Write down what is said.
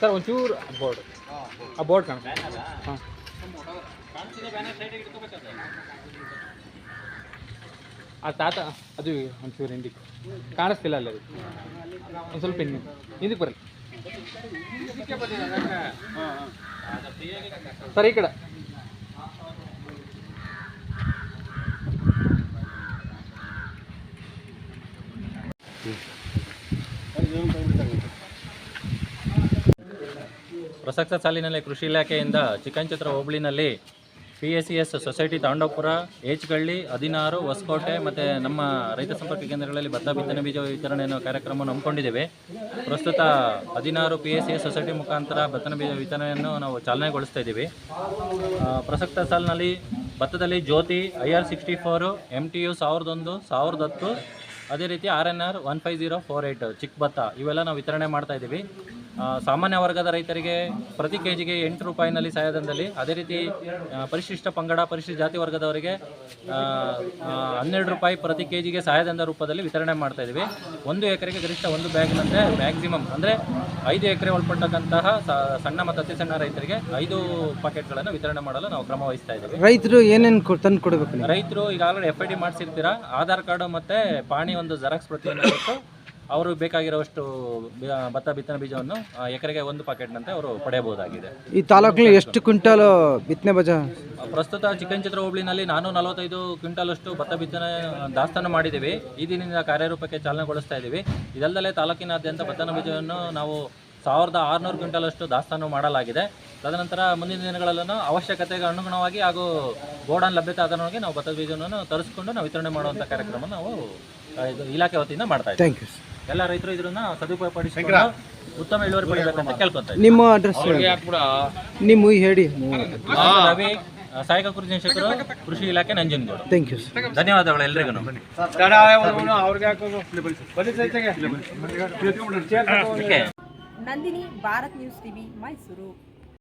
Sir ಒಂಚೂರು board. ಆ board ಕಾಣ ಹಾಂ. ಆ ತಾತ ಅದು ಒಂಚೂರು ಹಿಂದಿಕ್ಕೆ ಕಾಣಿಸ್ತಿಲ್ಲ ಅಲ್ಲ ಅದು. ಒಂದು ಸ್ವಲ್ಪ ಹಿಂದೆ ಹಿಂದಕ್ಕೆ ಬರಲಿ. ಸರ್ ಈ ಕಡೆ. ಪ್ರಸಕ್ತ ಸಾಲಿನಲ್ಲಿ ಕೃಷಿ ಇಲಾಖೆಯಿಂದ ಚಿಕ್ಕಂಚಿತ್ರ ಹೋಬಳಿನಲ್ಲಿ P S C S society Tandopura Echgalli, ಹದಿನಾರು, ಹೊಸಕೋಟೆ ಮತ್ತು ನಮ್ಮ ರೈತ ಸಂಪರ್ಕ ಕೇಂದ್ರಗಳಲ್ಲಿ ಭತ್ತ, ಬಿತ್ತನೆ ಬೀಜ ವಿತರಣೆಯನ್ನು ಕಾರ್ಯಕ್ರಮವನ್ನು ಹಮ್ಮಿಕೊಂಡಿದ್ದೇವೆ. ಪ್ರಸ್ತುತ ಹದಿನಾರು P S C S society ಮುಖಾಂತರ ಭತ್ತನ ಬೀಜ ವಿತರಣೆಯನ್ನು ನಾವು ಚಾಲನೆಗೊಳಿಸ್ತಾ ಇದ್ದೀವಿ. ಪ್ರಸಕ್ತ ಸಾಲಿನಲ್ಲಿ ಭತ್ತದಲ್ಲಿ Jyothi, I R sixty four M T U ಸಾವಿರದೊಂದು ಸಾವಿರದ ಹತ್ತು ಅದೇ ರೀತಿ R N R one five zero four eight ಚಿಕ್ಕ ಭತ್ತ ಇವೆಲ್ಲ ನಾವು ವಿತರಣೆ ಮಾಡ್ತಾ ಇದ್ದೀವಿ. ಸಾಮಾನ್ಯ ವರ್ಗದ ರೈತರಿಗೆ ಪ್ರತಿ ಕೆ ಜಿಗೆ ಎಂಟು ರೂಪಾಯಿನಲ್ಲಿ ಸಹಾಯಧನದಲ್ಲಿ ಅದೇ ರೀತಿ ಪರಿಶಿಷ್ಟ ಪಂಗಡ ಪರಿಶಿಷ್ಟ ಜಾತಿ ವರ್ಗದವರಿಗೆ ಹನ್ನೆರಡು ರೂಪಾಯಿ ಪ್ರತಿ ಕೆ ಜಿಗೆ ಸಹಾಯಧನದ ರೂಪದಲ್ಲಿ ವಿತರಣೆ ಮಾಡ್ತಾ ಇದ್ದೀವಿ. ಒಂದು ಎಕರೆಗೆ ಗರಿಷ್ಠ ಒಂದು ಬ್ಯಾಗ್ನಂತೆ ಮ್ಯಾಕ್ಸಿಮಮ್ ಅಂದರೆ ಐದು ಎಕರೆ ಒಳಪಟ್ಟಂತಹ ಸಣ್ಣ ಮತ್ತು ಅತಿ ಸಣ್ಣ ರೈತರಿಗೆ ಐದು ಪಾಕೆಟ್ಗಳನ್ನು ವಿತರಣೆ ಮಾಡಲು ನಾವು ಕ್ರಮ ವಹಿಸ್ತಾ ಇದ್ದೀವಿ. ರೈತರು ಏನೇನು ತಂದು ಕೊಡಬೇಕು ರೈತರು ಈಗಾಗಲೇ ಎಫ್ ಐ ಡಿ ಮಾಡಿಸಿರ್ತೀರಾ? ಆಧಾರ್ ಕಾರ್ಡು ಮತ್ತು ಪಾಣಿ ಒಂದು ಜೆರಾಕ್ಸ್ ಪ್ರತಿಯನ್ನು ಕೊಟ್ಟು ಅವರು ಬೇಕಾಗಿರುವಷ್ಟು ಬಿ- ಭತ್ತ ಬಿತ್ತನೆ ಬೀಜವನ್ನು ಆ, ಎಕರೆಗೆ ಒಂದು ಪಾಕೆಟ್ನಂತೆ ಅವರು ಪಡೆಯಬಹುದಾಗಿದೆ. ಈ ತಾಲೂಕಲ್ಲಿ ಎಷ್ಟು ಕ್ವಿಂಟಲ್ ಬಿತ್ತನೆ ಬಜ? ಪ್ರಸ್ತುತ ಚಿಕ್ಕಂಚಿತ್ರ ಹೋಬಳಿನಲ್ಲಿ ನಾನು ನಲವತ್ತೈದು ಕ್ವಿಂಟಲಷ್ಟು ಭತ್ತ ಬಿತ್ತನೆ ದಾಸ್ತಾನು ಮಾಡಿದ್ದೀವಿ. ಈ ದಿನದಿಂದ ಕಾರ್ಯರೂಪಕ್ಕೆ ಚಾಲನೆಗೊಳಿಸ್ತಾ ಇದ್ದೀವಿ. ಇದಲ್ಲದೆ ತಾಲೂಕಿನಾದ್ಯಂತ ಭತ್ತನ ಬೀಜವನ್ನು ನಾವು ಸಾವಿರದ ಆರುನೂರು ಕ್ವಿಂಟಲಷ್ಟು ದಾಸ್ತಾನು ಮಾಡಲಾಗಿದೆ. ತದನಂತರ ಮುಂದಿನ ದಿನಗಳಲ್ಲೂ ಅವಶ್ಯಕತೆಗೆ ಅನುಗುಣವಾಗಿ ಹಾಗೂ ಗೋಡನ್ ಲಭ್ಯತೆ ಆಧಾರವಾಗಿ ನಾವು ಭತ್ತದ ಬೀಜವನ್ನು ತರಿಸ್ಕೊಂಡು ನಾವು ವಿತರಣೆ ಮಾಡುವಂಥ ಕಾರ್ಯಕ್ರಮ ನಾವು ಆ, ಇದು ಇಲಾಖೆ ವತಿಯಿಂದ ಮಾಡ್ತಾ ಇದ್ದೀವಿ. ಥ್ಯಾಂಕ್ ಯು ಎಲ್ಲ ರೈತರು ಇದನ್ನ ಸದುಪಯೋಗಪಡಿಸಿಕೊಂಡು ಉತ್ತಮ ಇಳುವರಿ ಪಡಿಬೇಕಂತ ಕೇಳ್ಕೊಂತ. ನಿಮ್ಮ ಅಡ್ರೆಸ್ ನಿಮ್ಮ ಹೇಳಿ. ರವಿ ಸಹಾಯಕ ಕೃಷಿ ನಿರೀಕ್ಷಕರು ಕೃಷಿ ಇಲಾಖೆ ನಂಜನಗೂಡು. ಥ್ಯಾಂಕ್ ಯು ಸರ್ ಧನ್ಯವಾದಗಳು ಎಲ್ರಿಗೂ. Nandini Bharat news TV Mysuru.